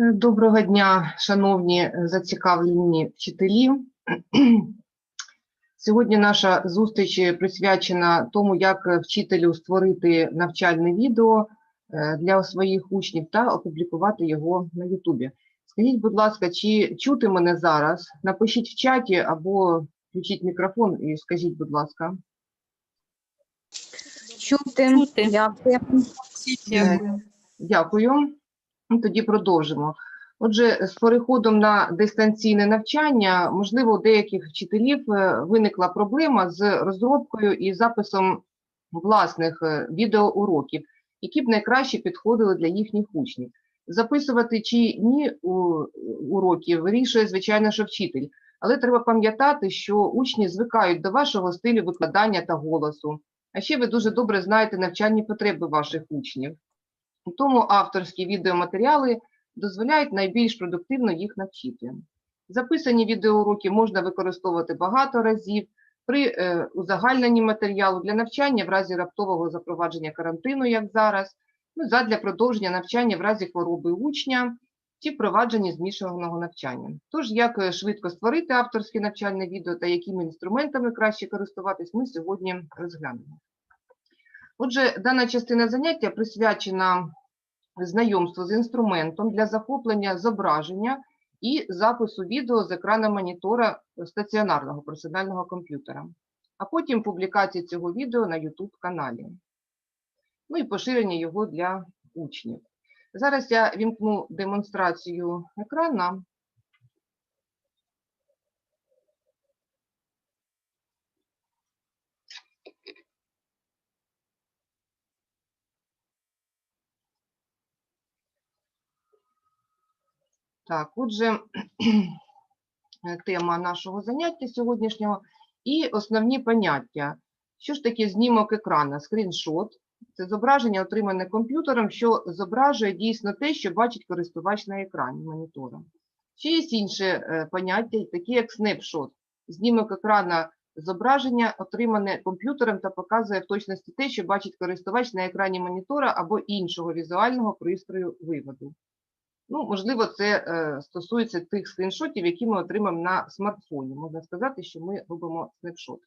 Доброго дня, шановні е, зацікавлені вчителі. Сьогодні наша зустріч е, присвячена тому, як е, вчителю створити навчальне відео для своїх учнів та опублікувати його на Ютубі. Скажіть, будь ласка, чи чути мене зараз? Напишіть в чаті або включіть мікрофон і скажіть, будь ласка. Чути. Чути. Дякую. Дякую. Ну, Тоді продовжимо. Отже, з переходом на дистанційне навчання, можливо, у деяких вчителів е, виникла проблема з розробкою і записом власних е, відеоуроків, які б найкраще підходили для їхніх учнів. Записувати чи ні уроки вирішує, звичайно, що вчитель. Але треба пам'ятати, що учні звикають до вашого стилю викладання та голосу. А ще ви дуже добре знаєте навчальні потреби ваших учнів. Тому авторські відеоматеріали дозволяють найбільш продуктивно їх навчити. Записані відеоуроки можна використовувати багато разів при е, узагальненні матеріалу для навчання в разі раптового запровадження карантину, як зараз, ну, задля продовження навчання в разі хвороби учня чи впровадження змішаного навчання. Тож, як е, швидко створити авторське навчальне відео та якими інструментами краще користуватись, ми сьогодні розглянемо. Отже, дана частина заняття присвячена знайомству з інструментом для захоплення зображення і запису відео з екрана монітора стаціонарного персонального комп'ютера, а потім публікації цього відео на YouTube каналі. Ну і поширення його для учнів. Зараз я вімкну демонстрацію екрана. Так, отже, е, тема нашого заняття сьогоднішнього і основні поняття. Що ж таке знімок екрана? Скріншот це зображення, отримане комп'ютером, що зображує дійсно те, що бачить користувач на екрані монітора. Ще є інше е, поняття, такі як снапшот. Знімок екрана зображення, отримане комп'ютером та показує в точності те, що бачить користувач на екрані монітора або іншого візуального пристрою виводу. Ну, можливо, це е, стосується тих скріншотів, які ми отримаємо на смартфоні. Можна сказати, що ми робимо снапшот.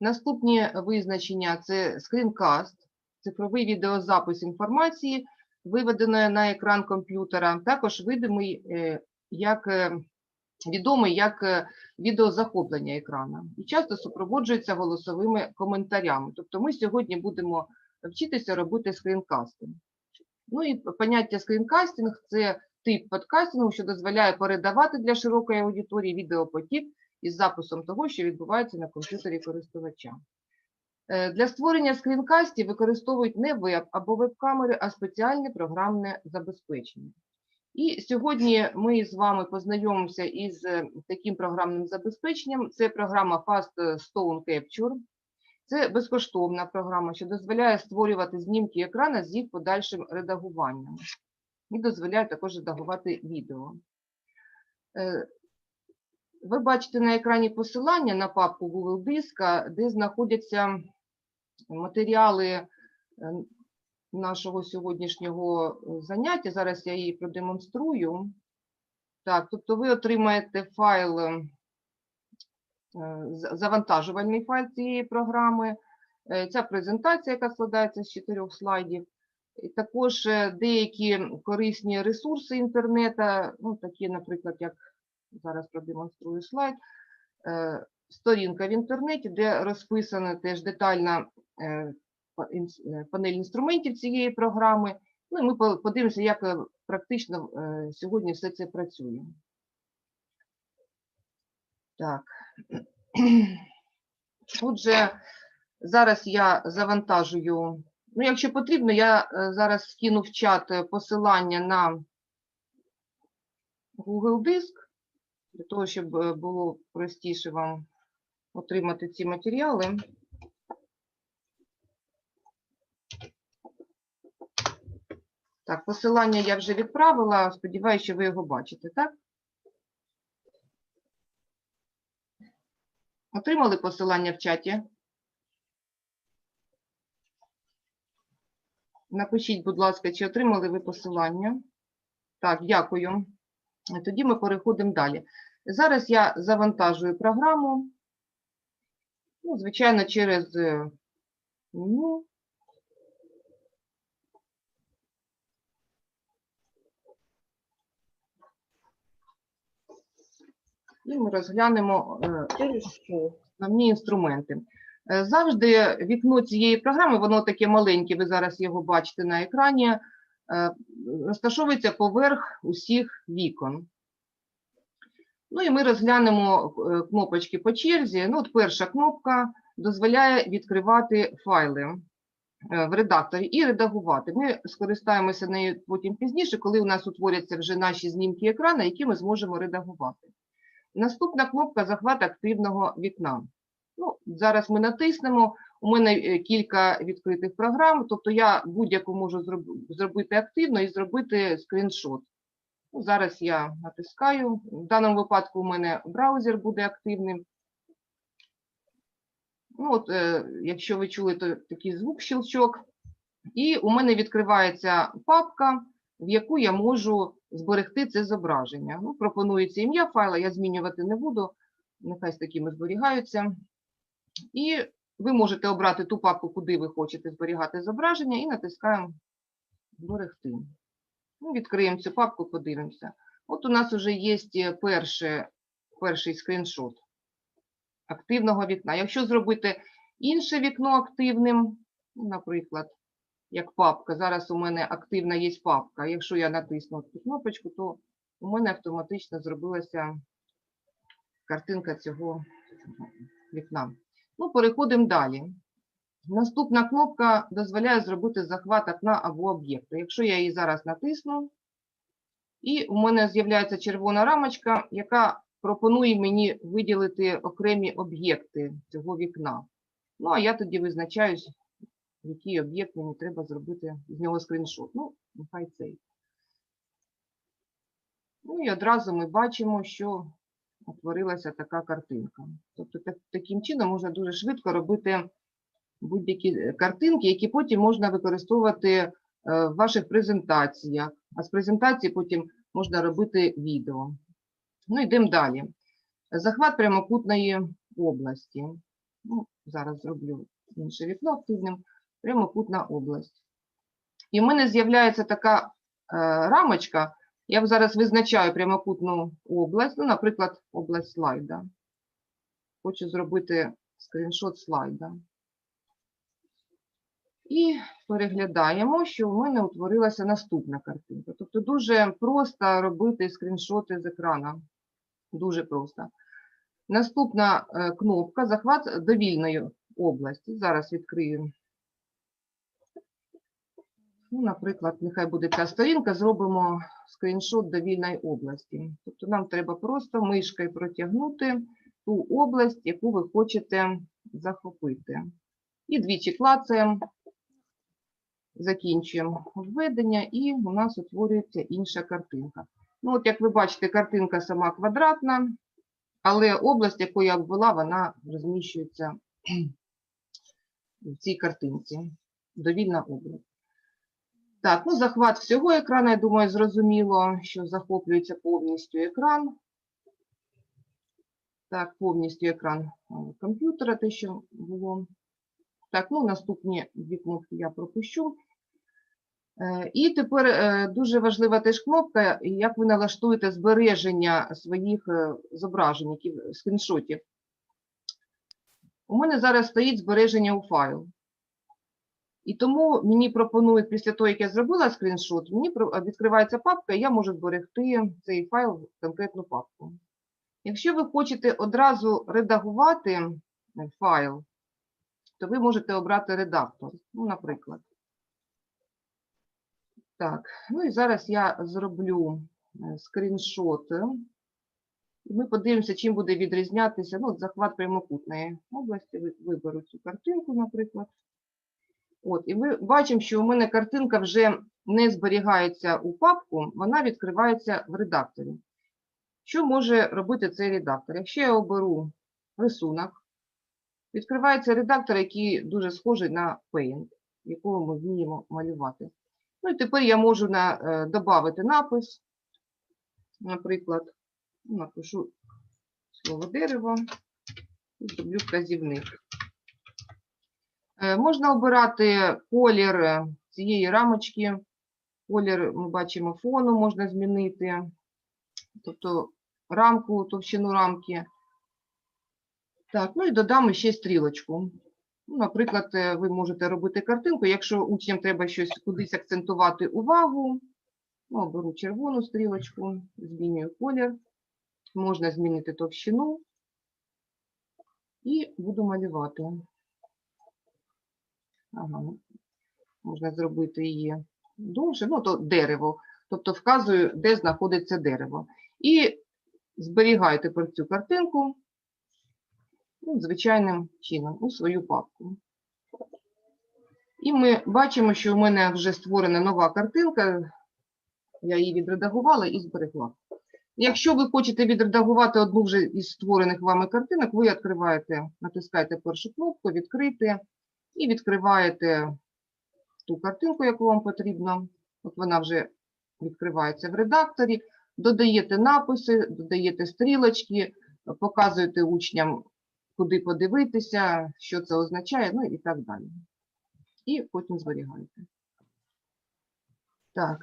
Наступні визначення це скрінкаст, цифровий відеозапис інформації, виведеної на екран комп'ютера, також видимий е, як е, відомий як відеозахоплення екрана і часто супроводжується голосовими коментарями. Тобто ми сьогодні будемо вчитися робити скрінкасти. Ну і поняття скрінкастинг це тип подкастингу, що дозволяє передавати для широкої аудиторії відеопотік із записом того, що відбувається на комп'ютері користувача. Е, Для створення скрінкастів використовують не веб або веб-камери, а спеціальне програмне забезпечення. І сьогодні ми з вами познайомимося із е, таким програмним забезпеченням. Це програма Fast Stone Capture. Це безкоштовна програма, що дозволяє створювати знімки екрана з їх подальшим редагуванням. І дозволяє також редагувати відео. Е, Ви бачите на екрані посилання на папку Google Диска, де знаходяться матеріали е, нашого сьогоднішнього заняття. Зараз я її продемонструю. Так, тобто ви отримаєте файл завантажувальний файл цієї програми. Е, Ця презентація, яка складається з чотирьох слайдів. Також е, деякі корисні ресурси інтернету, ну, такі, наприклад, як зараз продемонструю слайд, е, сторінка в інтернеті, де розписана теж детальна е, е, панель інструментів цієї програми. Ну, ми подивимося, як е, практично е, сьогодні все це працює. Так. Отже, зараз я завантажую. Ну, якщо потрібно, я е, зараз скину в чат е, посилання на Google Диск, для того, щоб е, було простіше вам отримати ці матеріали. Так, посилання я вже відправила. Сподіваюся, що ви його бачите, так? Отримали посилання в чаті? Напишіть, будь ласка, чи отримали ви посилання? Так, дякую. Тоді ми переходимо далі. Зараз я завантажую програму. Ну, звичайно, через е, меню. І ми розглянемо е, основні інструменти. Е, Завжди вікно цієї програми, воно таке маленьке, ви зараз його бачите на екрані, е, розташовується поверх усіх вікон. Ну і ми розглянемо кнопочки по черзі. Ну, от перша кнопка дозволяє відкривати файли в редакторі і редагувати. Ми скористаємося нею потім пізніше, коли у нас утворяться вже наші знімки екрану, які ми зможемо редагувати. Наступна кнопка захват активного вікна. Ну, зараз ми натиснемо. У мене е, кілька відкритих програм, тобто я будь-яку можу зробити активно і зробити скріншот. Ну, зараз я натискаю. В даному випадку у мене браузер буде активним. Ну, от, е, якщо ви чули, то такий звук щелчок. І у мене відкривається папка, в яку я можу зберегти це зображення. Ну, пропонується ім'я файла, я змінювати не буду, нехай з такими зберігаються. І ви можете обрати ту папку, куди ви хочете зберігати зображення, і натискаємо зберегти. Ну, відкриємо цю папку, подивимося. От у нас вже є перший, перший скріншот активного вікна. Якщо зробити інше вікно активним, наприклад, як папка, зараз у мене активна є папка. Якщо я натисну цю кнопочку, то у мене автоматично зробилася картинка цього вікна. Ну, переходимо далі. Наступна кнопка дозволяє зробити захват окна або об'єкту. Якщо я її зараз натисну, і у мене з'являється червона рамочка, яка пропонує мені виділити окремі об'єкти цього вікна. Ну, а я тоді визначаюсь, який об'єкт мені треба зробити з нього скріншот. Ну, нехай цей. Ну і одразу ми бачимо, що утворилася така картинка. Тобто так, таким чином можна дуже швидко робити будь-які е, картинки, які потім можна використовувати е, в ваших презентаціях. А з презентації потім можна робити відео. Ну, йдемо далі. Захват прямокутної області. Ну, зараз зроблю інше вікно активним. Прямокутна область. І в мене з'являється така е, рамочка. Я зараз визначаю прямокутну область, ну, наприклад, область слайда. Хочу зробити скріншот слайда. І переглядаємо, що в мене утворилася наступна картинка. Тобто дуже просто робити скріншоти з екрана. Дуже просто. Наступна е, кнопка захват довільної області. Зараз відкрию. Ну, наприклад, нехай буде ця сторінка, зробимо скріншот довільної області. Тобто нам треба просто мишкою протягнути ту область, яку ви хочете захопити. І двічі клацаємо, закінчуємо введення, і у нас утворюється інша картинка. Ну, от як ви бачите, картинка сама квадратна, але область, яку я обвела, вона розміщується в цій картинці. Довільна область. Так, ну захват всього екрану, я думаю, зрозуміло, що захоплюється повністю екран. Так, повністю екран е, комп'ютера, те, що було. Так, ну наступні дві кнопки я пропущу. Е, І тепер е, дуже важлива теж кнопка, як ви налаштуєте збереження своїх зображень, які, скріншотів. У мене зараз стоїть збереження у файл. І тому мені пропонують, після того, як я зробила скріншот, мені відкривається папка, і я можу зберегти цей файл в конкретну папку. Якщо ви хочете одразу редагувати е, файл, то ви можете обрати редактор, ну, наприклад. Так, ну і зараз я зроблю е, скріншот. І ми подивимося, чим буде відрізнятися ну, захват прямокутної області. Виберу цю картинку, наприклад. От, і ми бачимо, що у мене картинка вже не зберігається у папку, вона відкривається в редакторі. Що може робити цей редактор? Якщо я оберу рисунок, відкривається редактор, який дуже схожий на Paint, якого ми вміємо малювати. Ну і тепер я можу на, е, додати напис, наприклад, напишу слово дерево і зроблю вказівник. Е, Можна обирати колір е, цієї рамочки. Колір, ми бачимо, фону можна змінити. Тобто рамку, товщину рамки. Так, ну і додам ще стрілочку. Ну, наприклад, е, ви можете робити картинку. Якщо учням треба щось кудись акцентувати увагу, ну, беру червону стрілочку, змінюю колір. Можна змінити товщину і буду малювати. Ну, можна зробити її довше, ну, то дерево. Тобто вказую, де знаходиться дерево. І зберігаю тепер цю картинку ну, звичайним чином у свою папку. І ми бачимо, що у мене вже створена нова картинка. Я її відредагувала і зберегла. Якщо ви хочете відредагувати одну вже із створених вами картинок, ви відкриваєте, натискаєте першу кнопку Відкрити і відкриваєте ту картинку, яку вам потрібно. От вона вже відкривається в редакторі. Додаєте написи, додаєте стрілочки, показуєте учням, куди подивитися, що це означає, ну і так далі. І потім зберігаєте. Так.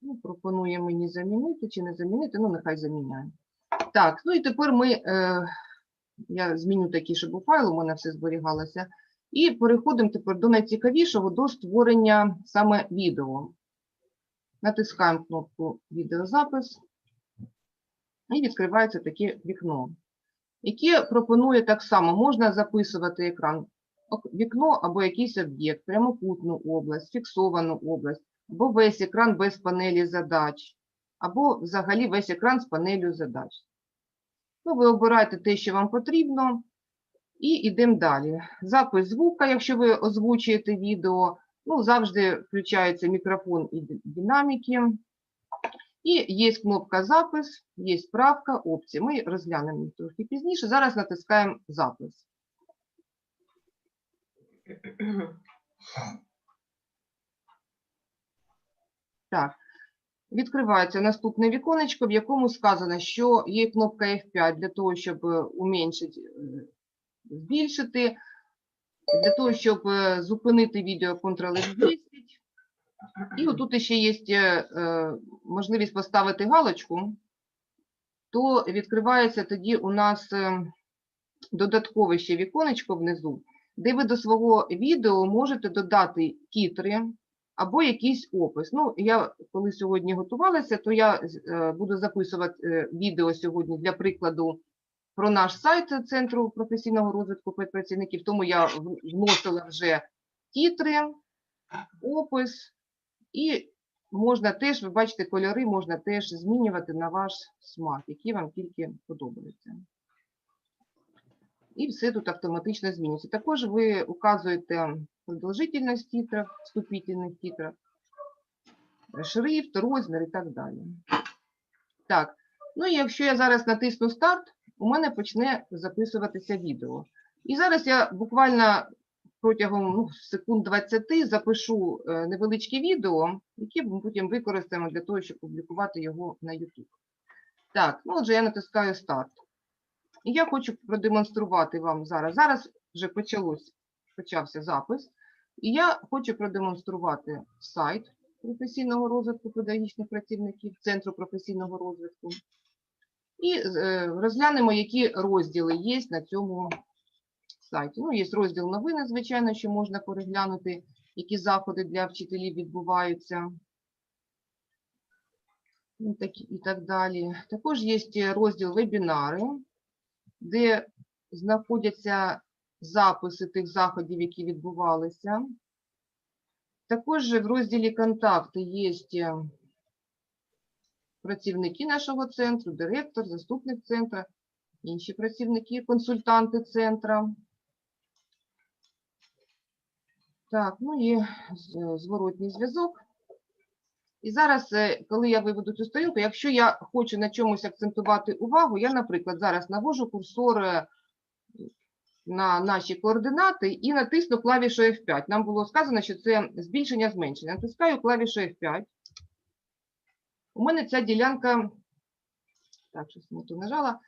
Ну, пропонує мені замінити чи не замінити, ну нехай заміняє. Так, ну і тепер ми, е, я зміню такий, щоб у файл у мене все зберігалося. І переходимо тепер до найцікавішого, до створення саме відео. Натискаємо кнопку відеозапис і відкривається таке вікно, яке пропонує так само, можна записувати екран, вікно або якийсь об'єкт, прямокутну область, фіксовану область, або весь екран без панелі задач, або взагалі весь екран з панелью задач. Ну, ви обираєте те, що вам потрібно, і йдемо далі. Запис звука, якщо ви озвучуєте відео, ну, завжди включається мікрофон і динаміки. І є кнопка запис, є справка, опції. Ми розглянемо їх трохи пізніше. Зараз натискаємо запис. Так, відкривається наступне віконечко, в якому сказано, що є кнопка F5 для того, щоб е, уменьшити, е, збільшити, для того, щоб е, зупинити відео Ctrl F10. І отут ще є можливість поставити галочку, то відкривається тоді у нас додаткове ще віконечко внизу, де ви до свого відео можете додати тітри або якийсь опис. Ну, я коли сьогодні готувалася, то я е, буду записувати е, відео сьогодні для прикладу про наш сайт Центру професійного розвитку педпрацівників, тому я вносила вже тітри, опис, і можна теж, ви бачите, кольори можна теж змінювати на ваш смак, які вам тільки подобаються. І все тут автоматично змінюється. Також ви указуєте продовжительність титрів, вступительних титрів, шрифт, розмір і так далі. Так, ну і якщо я зараз натисну старт, у мене почне записуватися відео. І зараз я буквально протягом ну, секунд 20 запишу е, невеличке відео, яке ми потім використаємо для того, щоб публікувати його на YouTube. Так, ну отже, я натискаю старт. І я хочу продемонструвати вам зараз. Зараз вже почалось, почався запис. І я хочу продемонструвати сайт професійного розвитку педагогічних працівників, Центру професійного розвитку. І е, розглянемо, які розділи є на цьому сайті. Ну, є розділ новини, звичайно, що можна переглянути, які заходи для вчителів відбуваються. Ну, і так далі. Також є розділ вебінари, де знаходяться записи тих заходів, які відбувалися. Також в розділі контакти є е, працівники нашого центру, директор, заступник центру, інші працівники, консультанти центра. Так, ну і зворотній зв'язок. І зараз, е, коли я виведу цю сторінку, якщо я хочу на чомусь акцентувати увагу, я, наприклад, зараз навожу курсор е, на наші координати і натисну клавішу F5. Нам було сказано, що це збільшення зменшення. Натискаю клавішу F5. У мене ця ділянка. Так, щось не то нажала.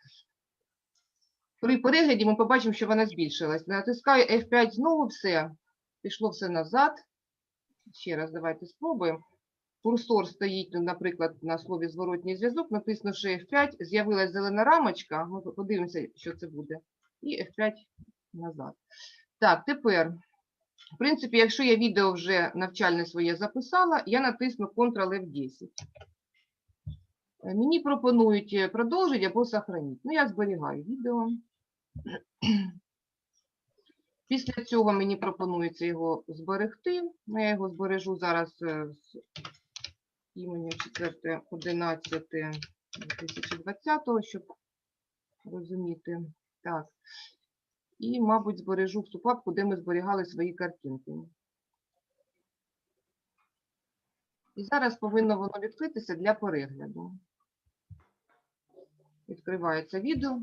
При перегляді ми побачимо, що вона збільшилась. Натискаю F5 знову все. Пішло все назад. Ще раз давайте спробуємо. Курсор стоїть, ну, наприклад, на слові зворотній зв'язок. Натиснувши F5, з'явилась зелена рамочка. Ми подивимося, що це буде. І F5 назад. Так, тепер, в принципі, якщо я відео вже навчальне своє записала, я натисну Ctrl-F10. Е, Мені пропонують е, продовжити або сохранити. Ну, я зберігаю відео. Після цього мені пропонується його зберегти. Ну, Я його збережу зараз е, іменем 4.11.2020, щоб розуміти. Так. І, мабуть, збережу в ту папку, де ми зберігали свої картинки. І зараз повинно воно відкритися для перегляду. Відкривається відео.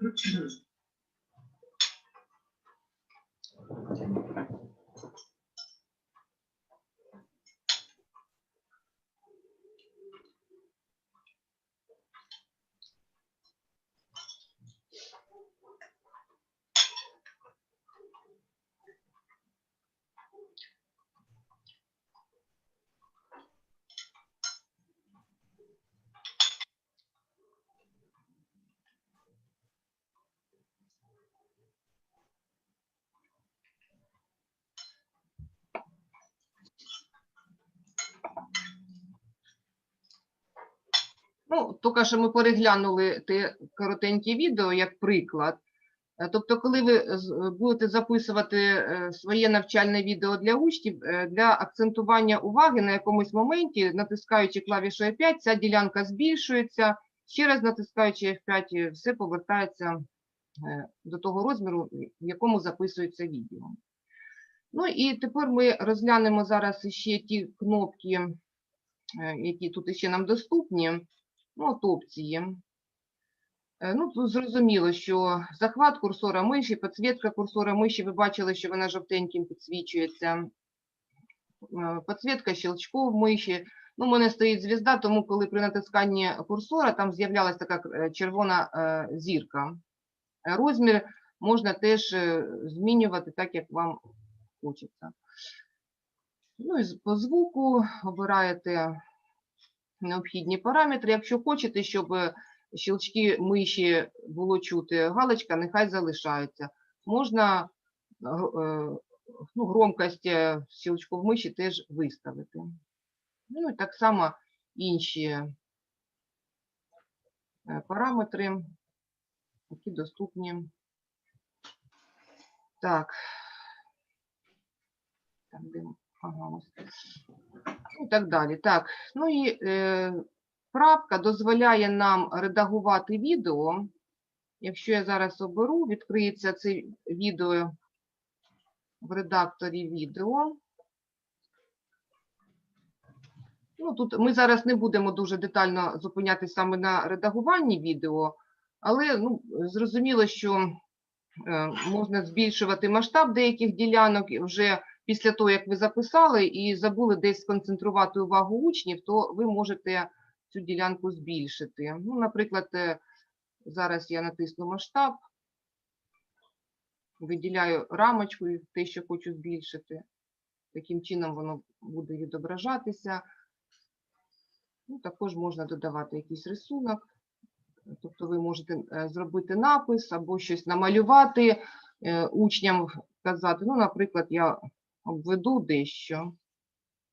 döndürüp çiziyoruz. Ну, тільки що ми переглянули те коротеньке відео як приклад. Е, Тобто, коли ви будете записувати е, своє навчальне відео для учнів, е, для акцентування уваги на якомусь моменті, натискаючи клавішу F5, ця ділянка збільшується. Ще раз натискаючи F5, е, все повертається е, до того розміру, в якому записується відео. Ну і тепер ми розглянемо зараз ще ті кнопки, е, які тут ще нам доступні. Ну, от опції. Е, Ну, тут зрозуміло, що захват курсора миші, підсвітка курсора миші, ви бачили, що вона жовтеньким підсвічується. Е, Підсвітка щелчков миші. Ну, у мене стоїть звізда, тому коли при натисканні курсора там з'являлася така е, червона зірка. Розмір можна теж змінювати так, як вам хочеться. Ну і по звуку обираєте необхідні параметри. Якщо хочете, щоб е, щелчки миші було чути, галочка нехай залишається. Можна е, ну, громкость е, щелчков миші теж виставити. Ну і так само інші е, параметри, які доступні. Так. Так, де ага, ось. І так далі. Так, ну і е, правка дозволяє нам редагувати відео. Якщо я зараз оберу, відкриється це відео в редакторі відео. Ну, тут ми зараз не будемо дуже детально зупинятися саме на редагуванні відео, але ну, зрозуміло, що е, можна збільшувати масштаб деяких ділянок і вже після того, як ви записали і забули десь сконцентрувати увагу учнів, то ви можете цю ділянку збільшити. Ну, наприклад, е, зараз я натисну масштаб, виділяю рамочку те, що хочу збільшити. Таким чином воно буде відображатися. Ну, також можна додавати якийсь рисунок. Тобто ви можете е, зробити напис або щось намалювати е, учням, казати, ну, наприклад, я обведу дещо,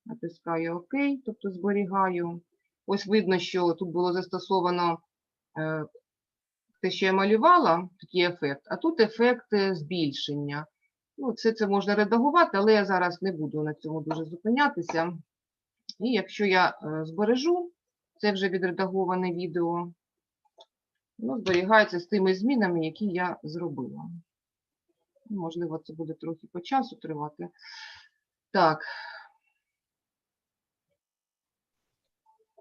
натискаю ОК, тобто зберігаю. Ось видно, що тут було застосовано е, те, що я малювала, такий ефект, а тут ефект е, збільшення. Ну, все це можна редагувати, але я зараз не буду на цьому дуже зупинятися. І якщо я е, збережу, це вже відредаговане відео, воно зберігається з тими змінами, які я зробила. Можливо, це буде трохи по часу тривати. Так.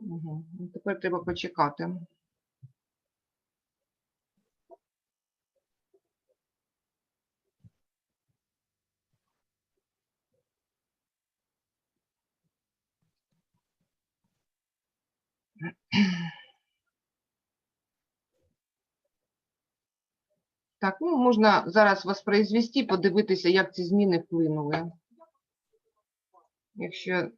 Угу. Тепер треба почекати. Так, ну можна зараз воспроизвести, подивитися, як ці зміни вплинули. Якщо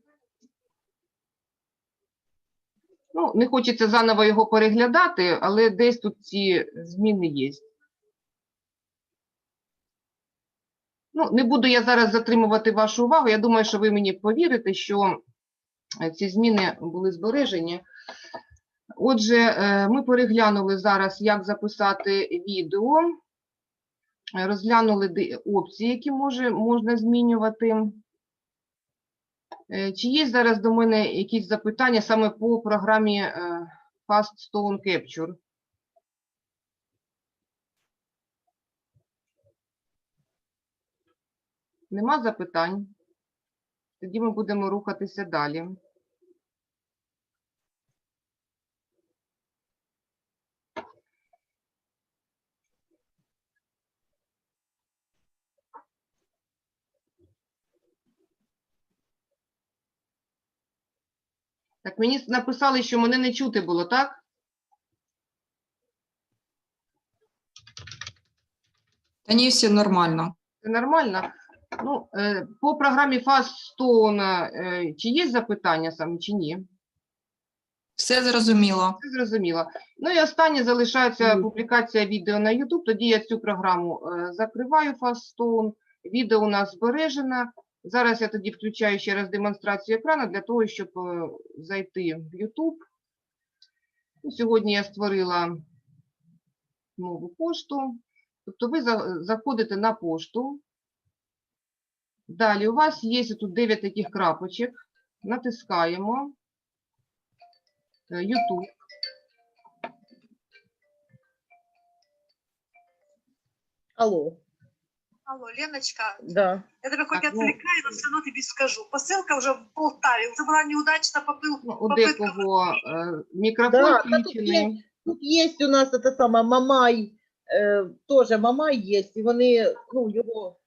ну, не хочеться заново його переглядати, але десь тут ці зміни є. Ну, не буду я зараз затримувати вашу увагу. Я думаю, що ви мені повірите, що е, ці зміни були збережені. Отже, е, ми переглянули зараз, як записати відео, розглянули опції, які може, можна змінювати. Е, Чи є зараз до мене якісь запитання саме по програмі е, Fast Stone Capture? Нема запитань? Тоді ми будемо рухатися далі. Так, мені написали, що мене не чути було, так? Та ні, все нормально. Це нормально? Ну, е, по програмі Faststone е, чи є запитання саме, чи ні? Все зрозуміло. Це зрозуміло. Ну і останнє залишається публікація відео на YouTube. Тоді я цю програму е, закриваю Faststone. Відео у нас збережено. Зараз я тоді включаю ще раз демонстрацію екрану для того, щоб е, зайти в YouTube. Ну, Сьогодні я створила нову пошту. Тобто ви заходите на пошту. Далі у вас є тут 9 таких крапочок. Натискаємо. Е, YouTube. Алло, Алло, Леночка, да. я тебе хоть Так, ну- отвлекаю, но все равно тебе скажу. Посылка уже в Полтаве, уже была неудачно попыл. Ну, у попытка декого е, мікрофон Да, та тут включений. Тут є у нас це саме Мамай, е, теж Мамай є, і вони ну, його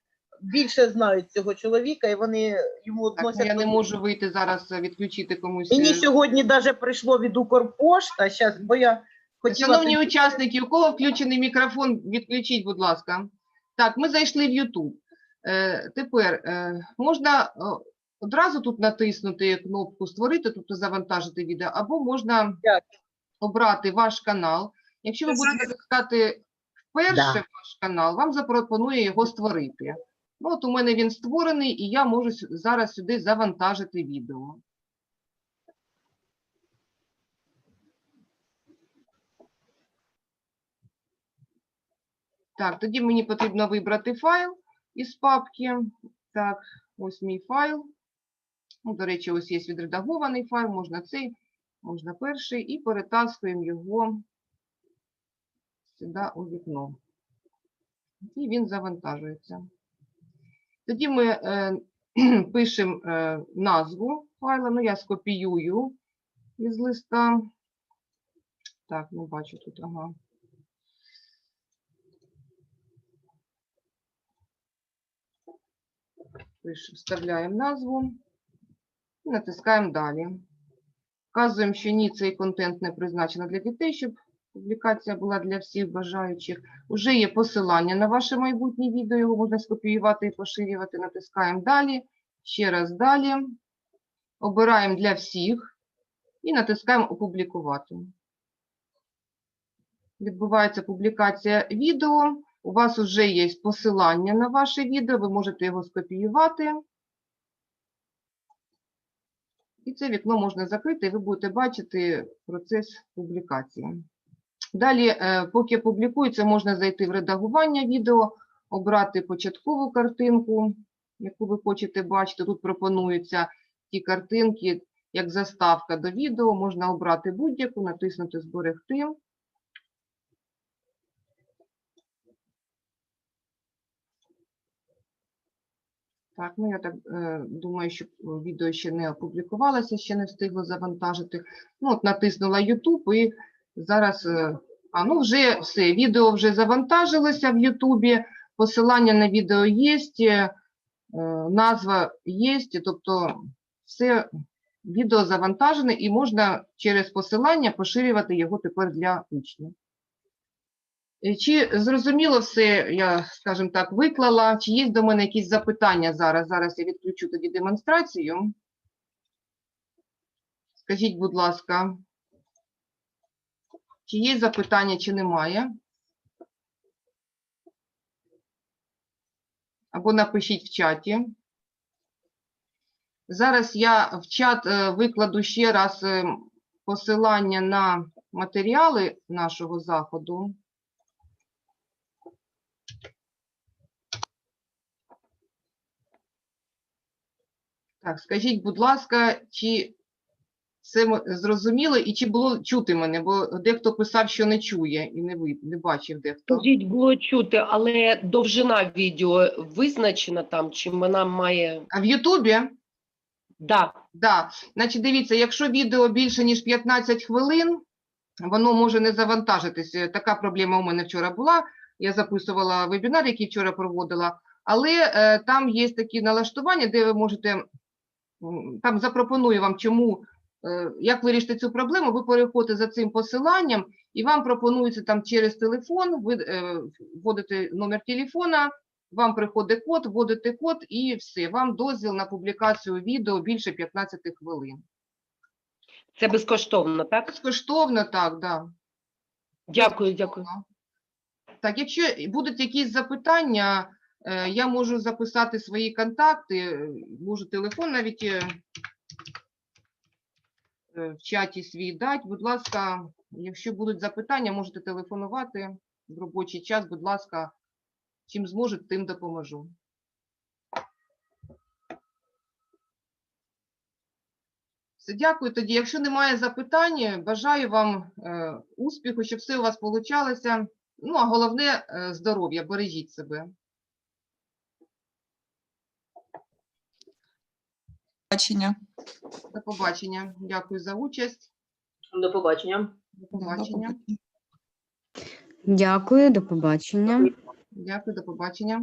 більше знають цього чоловіка, і вони йому Так, ну, відносять. я не до- можу вийти зараз е, відключити комусь. Мені е, сьогодні навіть прийшло від Укрпошта, щас, бо я хотіла... Шановні тоді- учасники, у кого включений мікрофон, відключіть, будь ласка. Так, ми зайшли в YouTube. Е, тепер е, можна одразу тут натиснути кнопку Створити, тобто завантажити відео, або можна обрати ваш канал. Якщо ви будете запускати вперше Да. ваш канал, вам запропонує його створити. Ну, от у мене він створений, і я можу зараз сюди завантажити відео. Так, тоді мені потрібно вибрати файл із папки. Так, ось мій файл. Ну, до речі, ось є відредагований файл, можна цей, можна перший, і перетаскуємо його сюди у вікно. І він завантажується. Тоді ми е, пишемо е, назву файла, ну я скопіюю із листа. Так, не бачу тут, ага. Вставляємо назву і натискаємо далі. Вказуємо, що ні, цей контент не призначено для дітей, щоб публікація була для всіх бажаючих. Уже є посилання на ваше майбутнє відео, його можна скопіювати і поширювати. Натискаємо далі. Ще раз далі. Обираємо для всіх і натискаємо Опублікувати. Відбувається публікація відео. У вас вже є посилання на ваше відео, ви можете його скопіювати. І це вікно можна закрити, і ви будете бачити процес публікації. Далі, поки публікується, можна зайти в редагування відео, обрати початкову картинку, яку ви хочете бачити. Тут пропонуються ті картинки, як заставка до відео. Можна обрати будь-яку, натиснути Зберегти. Так, ну я так е, думаю, що відео ще не опублікувалося, ще не встигло завантажити. Ну, от натиснула YouTube і зараз, е, а ну вже все, відео вже завантажилося в YouTube, посилання на відео є, е, назва є, тобто все відео завантажене і можна через посилання поширювати його тепер для учнів. Е, Чи зрозуміло все, я, скажімо так, виклала, чи є до мене якісь запитання зараз? Зараз я відключу тоді демонстрацію. Скажіть, будь ласка, чи є запитання, чи немає? Або напишіть в чаті. Зараз я в чат е, викладу ще раз е, посилання на матеріали нашого заходу. Так, скажіть, будь ласка, чи це зрозуміло і чи було чути мене? Бо дехто писав, що не чує і не, ви, не бачив дехто. Скажіть, було чути, але довжина відео визначена там, чи вона має. А в Ютубі? Да. Да. Значить, дивіться, якщо відео більше, ніж 15 хвилин, воно може не завантажитися. Така проблема у мене вчора була. Я записувала вебінар, який вчора проводила, але е, там є такі налаштування, де ви можете, там запропоную вам, чому, е, як вирішити цю проблему, ви переходите за цим посиланням, і вам пропонується там через телефон, ви е, вводите номер телефона, вам приходить код, вводите код і все, вам дозвіл на публікацію відео більше 15 хвилин. Це безкоштовно, так? Безкоштовно, так, да. Дякую, дякую. Так, якщо будуть якісь запитання, я можу записати свої контакти, е, можу телефон навіть е, е, в чаті свій дати. Будь ласка, якщо будуть запитання, можете телефонувати в робочий час, будь ласка, чим зможу, тим допоможу. Все, дякую тоді. Якщо немає запитань, бажаю вам е, успіху, щоб все у вас получалося. Ну, а головне е, здоров'я, бережіть себе. Бачення. До побачення. Дякую за участь. До побачення. До побачення. Дякую, до побачення. Дякую, до побачення.